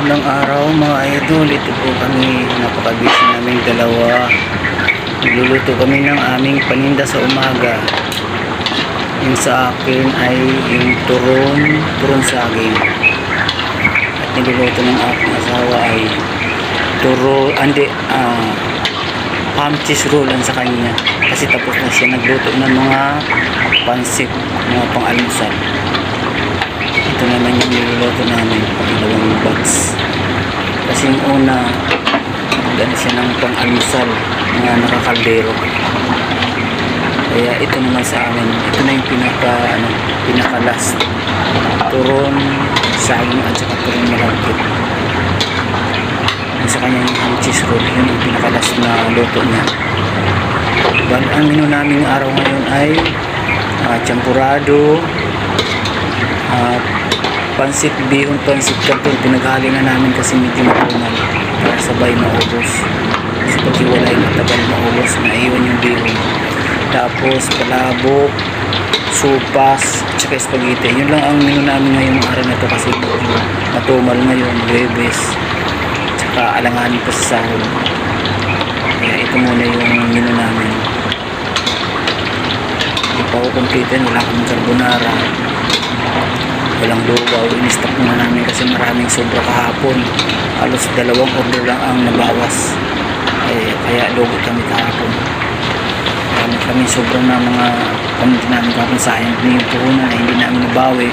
Magandang araw mga idol. Ito po kami, napaka-busy namin dalawa. Nagluluto kami ng aming paninda sa umaga. Yung sa akin ay yung turon, turon saging. At niluluto ng aking asawa ay turo, andi, ah, ham cheese roll ang sa kanya. Kasi tapos na siya nagluto ng mga pansit, mga pang-almusal. Ito naman yung niluluto namin pangalawang box. Yung una, dahil siya ng pang-almusal, mga nakakaldero. Kaya ito naman sa amin, ito na yung pinaka, ano, pinaka last. Turon, saging at saka turon malagkit. Sa kanya yung ham cheese roll, yun yung pinaka last na luto niya. Bali, ang menu namin araw ngayon ay ah, champurado, at pansit bihon, pansit kanton, pinaghali na namin kasi medyo matumal para sabay maubos. Kasi pag hiwalay matagal maubos, naiwan yung bihon. Tapos palabok, supas, at saka spaghetti. Yun lang ang menu namin ngayong araw na to kasi matumal ngayon, bebes, tsaka alanganin pa sa sahod. Kaya ito muna yung menu namin. Hindi pa ako kumpitin, wala kaming carbonara walang lugaw in-stock muna namin kasi maraming sobra kahapon. Halos dalawang order lang ang nabawas. Eh, kaya lugo kami kahapon. Marami kami sobrang na mga pamunti namin kahapon sayang din yung puhunan na hindi namin nabawi.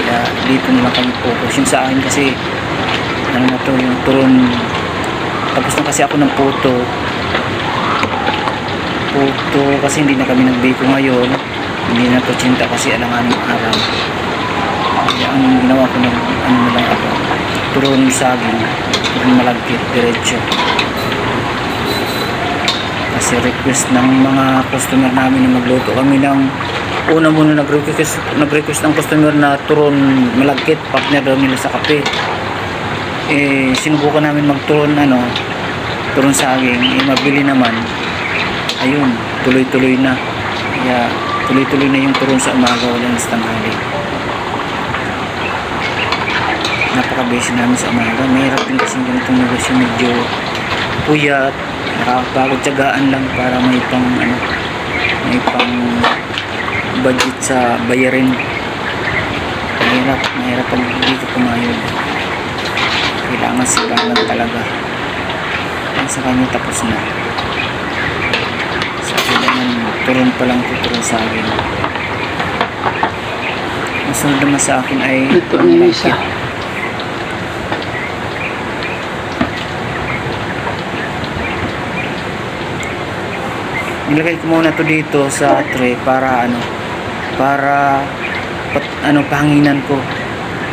Kaya dito na lang kami focus. Yung sa akin kasi ano na to yung turon. Tapos na kasi ako ng puto. Puto kasi hindi na kami nagbiko ngayon. Hindi na to tsinta kasi alanganing araw ang ginawa ko ng ano na lang ako turon saging turon malagkit diretso. Kasi request ng mga customer namin na magluto. Kami ng una muna nag-request, nag-request ng customer na turon malagkit partner daw nila sa kape. Eh sinubukan namin magturon ano turon saging. Eh mabili naman. Ayun tuloy-tuloy na. Kaya tuloy-tuloy na yung turon sa umaga wala na sa napaka-busy namin sa umaga. Mahirap din kasi ganitong negosyo medyo puyat, nakakapagod tsagaan lang para may pang ano, may pang budget sa bayarin. Mahirap, mahirap pag dito pumayod. Kailangan sigalan talaga. Ang sa kanya tapos na. Sa akin naman, turon pa lang tuturon sa akin. Ang sunod naman sa akin ay Ito ang. Nilagay ko muna to dito sa tray para ano para pat, ano pahanginan ko.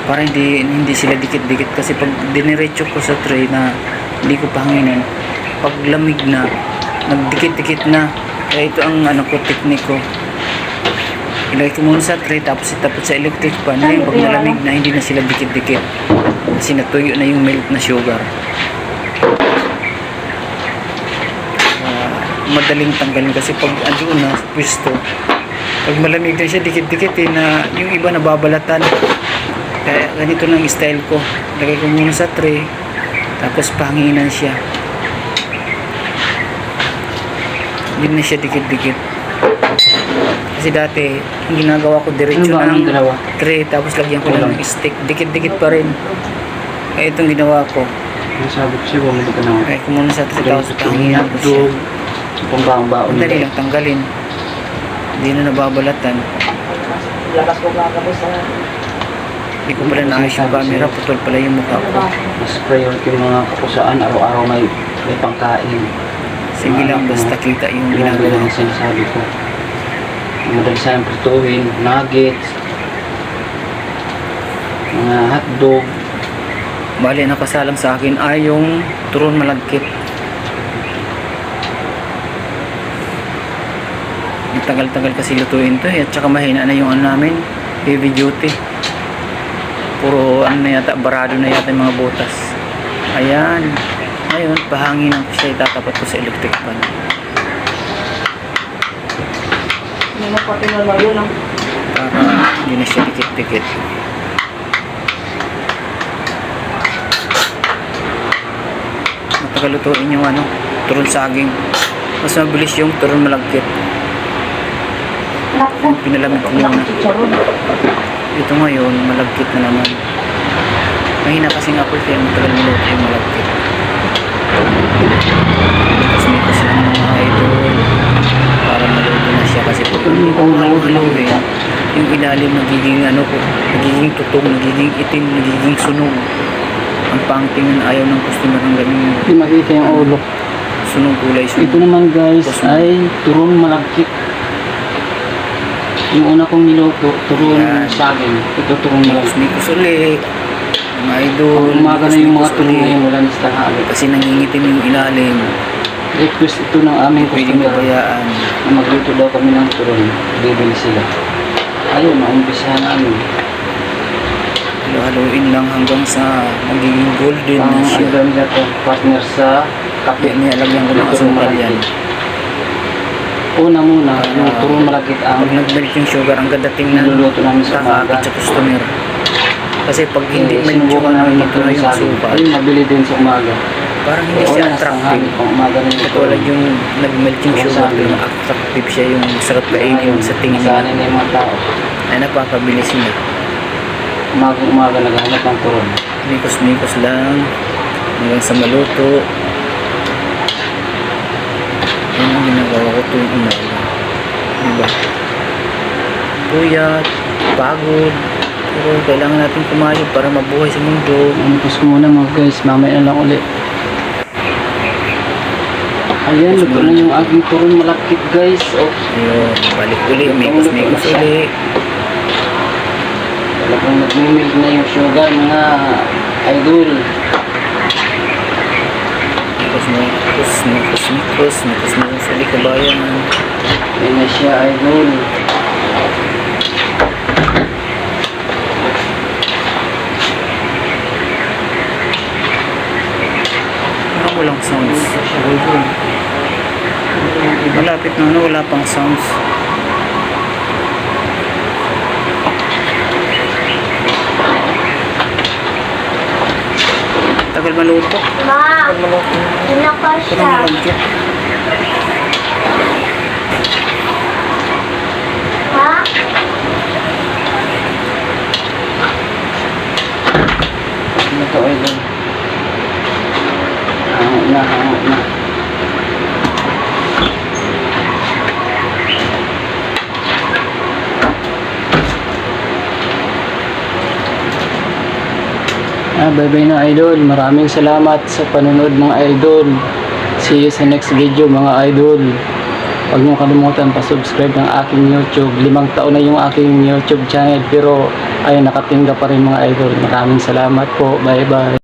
Para hindi hindi sila dikit-dikit. Kasi pag diniretso ko sa tray na hindi ko pahanginan pag lamig na nagdikit-dikit na. Kaya ito ang ano ko technique ko ilagay ko muna sa tray tapos itapot sa electric pan ngayon pag malamig na hindi na sila dikit-dikit. Kasi natuyo na yung milk na sugar madaling tanggalin kasi pag andun na pwesto pag malamig na siya dikit-dikit eh, na yung iba nababalatan. Kaya ganito lang style ko. Lagay ko muna sa tray tapos pahanginan siya. Hindi na siya dikit-dikit. Kasi dati ang ginagawa ko diretso Ano ng tray tapos lagyan ko lang ng stick. Dikit-dikit pa rin. Kaya itong ginawa ko. Ko siya, bumili ka ng lagay ko muna sa tray tapos pahanginan ko siya hotdog, pambaang-baon. Ang dali lang tanggalin. Hindi na nababalatan. Labas ko kagabi sa Hindi ko pala naayos yung camera. Putol pala yung mukha ko. Mas priority yung mga kapusaan, araw-araw may, may pangkain. Sige lang, basta kita yung Ginagawa ginagawa ng ko. sinasabi ko. Ang Madali sayang prituhin, nuggets, mga hotdog, Bali, nakasalang sa akin ay yung turon malagkit. Tagal-tagal kasi lutuin to eh. At saka mahina na yung ano namin. Heavy duty. Puro ano na yata, barado na yata yung mga butas. Ayan. Ngayon, pahanginan ko siya. Itatapat ko sa electric pan. Hindi mo pati na yun ang para hindi na siya dikit-dikit. pagalutuin yung ano, turon saging. Mas mabilis yung turon malagkit. Nakpo. Pinalamig ko muna. Ito ngayon, malagkit na naman. Mahina kasi nga po kaya matagal minuto yung malagkit. Tapos may kasi ng mga idol para maluto na siya kasi po yung halo-haloin yung ilalim nagiging ano po, nagiging tutong, nagiging itim, nagiging sunog. Ang pangtingin ayaw ng customer ng ganun Hindi makita yung ulo. sunog kulay sunog. Ito naman guys ay turong malagkit. Yung una kong niluto, turong Yan. saging. Ito turong malagkit. may kusuli, mga idol, Pag umaga na yung mga turong ngayon, wala na sa tanghali. Kasi nangingitim yung ilalim, Request ito ng aming pwedeng customer pabayaan. na magluto daw kami ng turong. Bibili sila. Ayun, naumpisahan namin. Halo-haloin lang hanggang sa magiging golden Ang na siya. to, partner sa kape. Kaya nilagyan ko ng asukal yan. Una muna, yung Ah. turong malagkit ang Pag nag-melt yung sugar, ang ganda tingnan. niluluto namin sa umaga. Sa customer. Kasi pag hindi Eh, melt yung namin ito na magturong yung asukal. Ayun, nabili din sa umaga. Parang hindi siya na attractive. pang umaga na yung Katulad yung nag-melt yung Yung sugar, yung attractive siya, yung sarap kainin sa tingin Sana nila. na yung mga tao. Ay napapabili sila. Umagang umaga naghahanap ng turon. Mikos-mikos lang hanggang sa maluto. Yan ang ginagawa ko tuwing umaga. Diba? Puyat, pagod. Pero kailangan natin kumayod para mabuhay sa mundo. Umpos ko muna mga guys, mamaya na lang ulit. Ayan, luto na yung aking turon malapit guys. Oh, Ayun, balik uli, mikos-mikos uli. talagang nagmimilk na yung sugar mga idol. Mikos-mikos, mikos-mikos, mikos-mikos uli kabayan. Ayan na siya idol. Ano walang sounds? Malapit na ano, wala pang sounds. Tagal maluto. Ma, Tagal maluto. ako Tagal. Ha? Ano to idol? Hango na, hango na. Ah, bye-bye na idol. Maraming salamat sa panonood mga idol. See you sa next video mga idol. Huwag niyo kalimutan pa-subscribe ng aking YouTube. Limang taon na yung aking YouTube channel pero ay nakatingga pa rin mga idol. Maraming salamat po. Bye-bye.